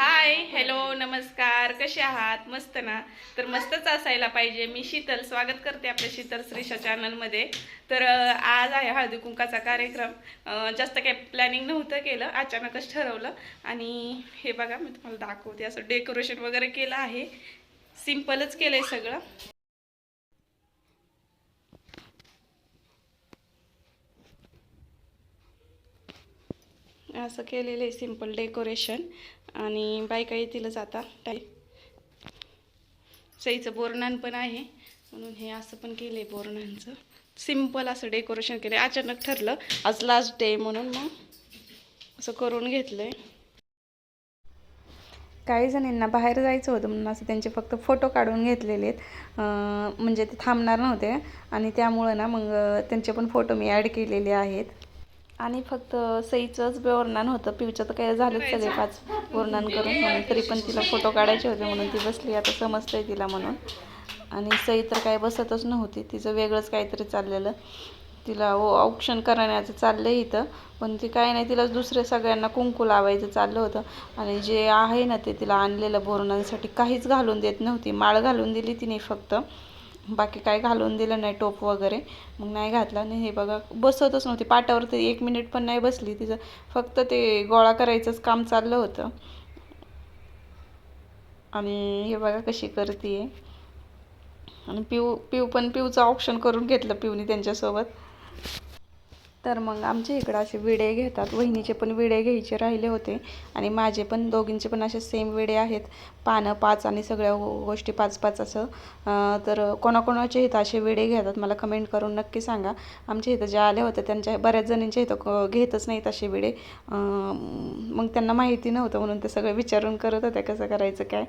Hi hello नमस्कार. कसे आहात? मस्त ना? तर मस्तच असायला पाहिजे. मी शीतल. स्वागत करते आपल्या शीतल श्रीषा चॅनलमध्ये तर आज आहे हळदी कुंकाचा कार्यक्रम. जास्त काही प्लॅनिंग नव्हतं केलं. अचानकच ठरवलं. आणि हे बघा मी तुम्हाला दाखवते. असं डेकोरेशन वगैरे केलं आहे. सिम्पलच केलं आहे सगळं. असं केलेलं आहे सिंपल डेकोरेशन आणि बायका येतीलच आता टाई सईचं बोरणान पण आहे. म्हणून हे असं पण केलं आहे बोरणांचं. सिंपल असं डेकोरेशन केलं आहे अचानक ठरलं आज लास्ट डे म्हणून मग असं करून घेतलं आहे काही जणींना बाहेर जायचं होतं म्हणून असं त्यांचे फक्त फोटो काढून घेतलेले आहेत. म्हणजे ते थांबणार नव्हते. आणि त्यामुळं ना मग त्यांचे पण फोटो मी ॲड केलेले आहेत. आणि फक्त सईचंच वर्णन होतं. पिवचं तर काय झालंच सगळे पाच वर्णन करून. म्हणून तरी पण तिला फोटो काढायचे होते म्हणून ती बसली. आता समजतंय तिला म्हणून. आणि सई तर काय बसतच नव्हती. तिचं वेगळंच काहीतरी चाललेलं. तिला ओ औक्षण करण्याचं चाललं इथं. पण ती काय नाही तिला दुसऱ्या सगळ्यांना कुंकू लावायचं चाललं होतं. आणि जे आहे ना ते तिला आणलेलं बोरणांसाठी काहीच घालून देत नव्हती. माळ घालून दिली तिने फक्त. बाकी काय घालून दिलं नाही टोप वगैरे. मग नाही घातला आणि हे बघा बसतच नव्हती. पाटावर तर एक मिनिट पण नाही बसली. तिचं फक्त ते गोळा करायचंच काम चाललं होतं. आणि हे बघा कशी करते आणि पिऊ पिऊ पण पिऊचं ऑप्शन करून घेतलं पिऊनी त्यांच्यासोबत. तर मग आमच्या इकडं असे विडे घेतात. वहिनीचे पण विडे घ्यायचे राहिले होते. आणि माझे पण दोघींचे पण असे सेम विडे आहेत. पानं पाच आणि सगळ्या गोष्टी पाच पाच असं. तर कोणाकोणाचे इथं असे विडे घेतात मला कमेंट करून नक्की सांगा. आमच्या इथं ज्या आल्या होत्या त्यांच्या बऱ्याच जणींच्या इथं क- घेतच नाहीत असे विडे. मग त्यांना माहिती नव्हतं म्हणून ते सगळं विचारून करत होत्या कसं करायचं काय.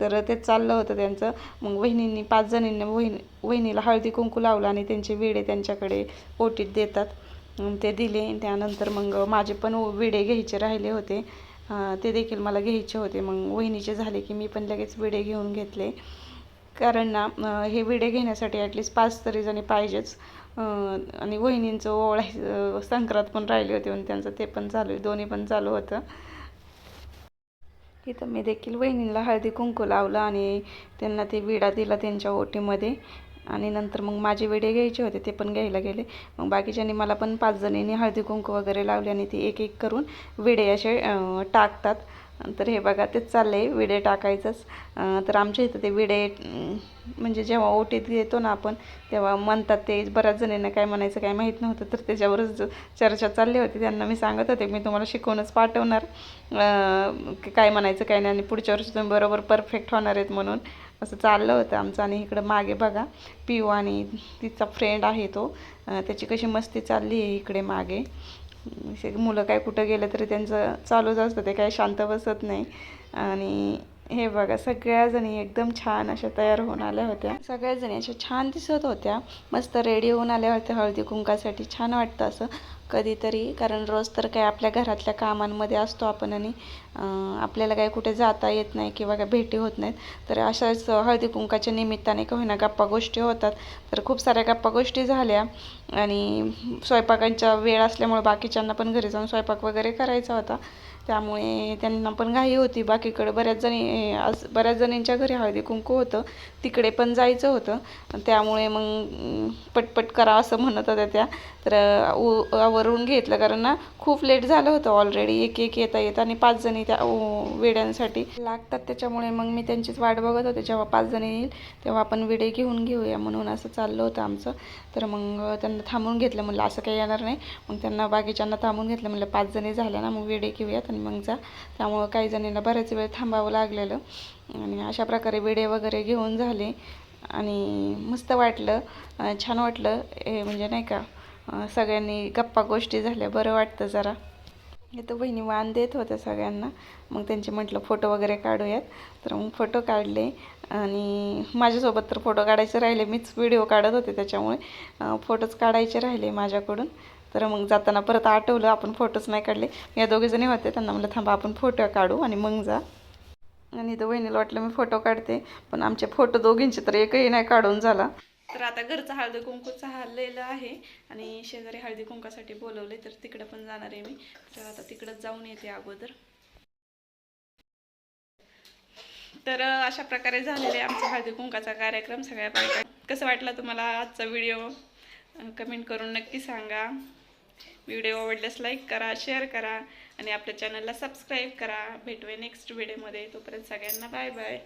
तर ते चाललं होतं त्यांचं. मग वहिनींनी पाच जणींनी वहिनी वहिनीला हळदी कुंकू लावलं आणि त्यांचे विडे त्यांच्याकडे ओटीत देतात. अं, ते दिले. त्यानंतर मग माझे पण विडे घ्यायचे राहिले होते. ते देखील मला घ्यायचे होते. मग वहिनीचे झाले की मी पण लगेच विडे घेऊन घेतले. कारण ना हे विडे घेण्यासाठी ॲटलिस्ट पाच तरी जणी पाहिजेच. आणि वहिनींचं ओळायचं संक्रांत पण राहिली होती म्हणून त्यांचं ते पण चालू दोन्ही पण चालू होतं. इथं मी देखील वहिनींना हळदी कुंकू लावलं आणि त्यांना ते विडा दिला त्यांच्या ओटीमध्ये. आणि नंतर मग माझे विडे घ्यायचे होते ते पण घ्यायला गेले. मग बाकीच्यांनी मला पण पाच जणींनी हळदी कुंकू वगैरे लावले आणि ते एक एक करून विडे असे टाकतात. तर हे बघा तेच चाललं आहे विडे टाकायचंच. तर आमच्या इथं ते विडे म्हणजे जेव्हा ओटीत येतो ना आपण तेव्हा म्हणतात ते बऱ्याच जणींना काय म्हणायचं काय माहीत नव्हतं तर त्याच्यावरच चर्चा चालली होती. त्यांना मी सांगत होते मी तुम्हाला शिकवूनच पाठवणार. की काय म्हणायचं काय नाही आणि पुढच्या वर्षी तुम्ही बरोबर परफेक्ट होणार आहेत म्हणून. असं चाललं होतं आमचं. आणि इकडं मागे बघा पिऊ आणि तिचा फ्रेंड आहे तो. त्याची कशी मस्ती चालली आहे इकडे मागे. मुलं काय कुठं गेलं तरी त्यांचं चालूच असतं ते काही शांत बसत नाही. आणि हे बघा सगळ्याजणी एकदम छान अशा तयार होऊन आल्या होत्या. सगळ्याजणी अशा छान दिसत होत्या. मस्त रेडी होऊन आल्या होत्या हळदी कुंकासाठी. छान वाटतं असं. कधीतरी कारण रोज तर काय आपल्या घरातल्या कामांमध्ये असतो आपण आणि आपल्याला काय कुठे जाता येत नाही किंवा काय भेटी होत नाहीत. तर अशाच हळदी कुंकाच्या निमित्ताने का होईना गप्पा गोष्टी होतात. तर खूप साऱ्या गप्पा गोष्टी झाल्या आणि स्वयंपाकांचा वेळ असल्यामुळे बाकीच्यांना पण घरी जाऊन स्वयंपाक वगैरे करायचा होता. त्यामुळे त्यांना पण घाई होती. बाकीकडे बऱ्याच जणी असं बऱ्याच जणींच्या घरी हळदी कुंकू होतं. तिकडे पण जायचं होतं. त्यामुळे मग पटपट करा असं म्हणत होत्या त्या. तर उ- आवरून घेतलं. कारण ना खूप लेट झालं होतं ऑलरेडी एक एक येता येत आणि पाच जणी त्या वेड्यांसाठी लागतात. त्याच्यामुळे मग मी त्यांचीच वाट बघत होते. जेव्हा पाच जणी येईल तेव्हा आपण विडे घेऊन घेऊया म्हणून असं चाललं होतं आमचं. तर मग त्यांना थांबून घेतलं. म्हणलं असं काही येणार नाही. मग त्यांना बाकीच्यांना थांबून घेतलं. म्हणलं पाच जणी झाल्या ना मग विडे घेऊयात. आणि मग जा. त्यामुळं काही जणींना बऱ्याच वेळ थांबावं लागलेलं. आणि अशा प्रकारे विडे वगैरे घेऊन झाले. आणि मस्त वाटलं. छान वाटलं. हे म्हणजे नाही का सगळ्यांनी गप्पा गोष्टी झाल्या. बरं वाटतं जरा. इथं बहिणी वाण देत होत्या सगळ्यांना. मग त्यांचे म्हटलं फोटो वगैरे काढूयात. तर मग फोटो काढले. आणि माझ्यासोबत तर फोटो काढायचे राहिले. मीच व्हिडिओ काढत होते त्याच्यामुळे फोटोच काढायचे राहिले माझ्याकडून. तर मग जाताना परत आठवलं आपण फोटोच नाही काढले. या दोघीजणी होते त्यांना म्हणलं थांबा आपण फोटो काढू आणि मग जा. आणि इथं वहिनीला वाटलं मी फोटो काढते. पण आमचे फोटो दोघींचे तर एकही नाही काढून झाला. तर आता घरचं हळदी कुंकू चाललेलं आहे. आणि शेजारी हळदी कुंकासाठी बोलवले तर तिकडं पण जाणार आहे मी. तर आता तिकडंच जाऊन येते अगोदर. तर अशा प्रकारे झालेले आमचा हळदी कुंकाचा कार्यक्रम. सगळ्या बायका कसं वाटला तुम्हाला आजचा व्हिडिओ कमेंट करून नक्की सांगा. व्हिडिओ आवडल्यास लाईक करा शेअर करा आणि आपल्या चॅनलला सबस्क्राईब करा. भेटूया नेक्स्ट व्हिडिओमध्ये तोपर्यंत सगळ्यांना बाय बाय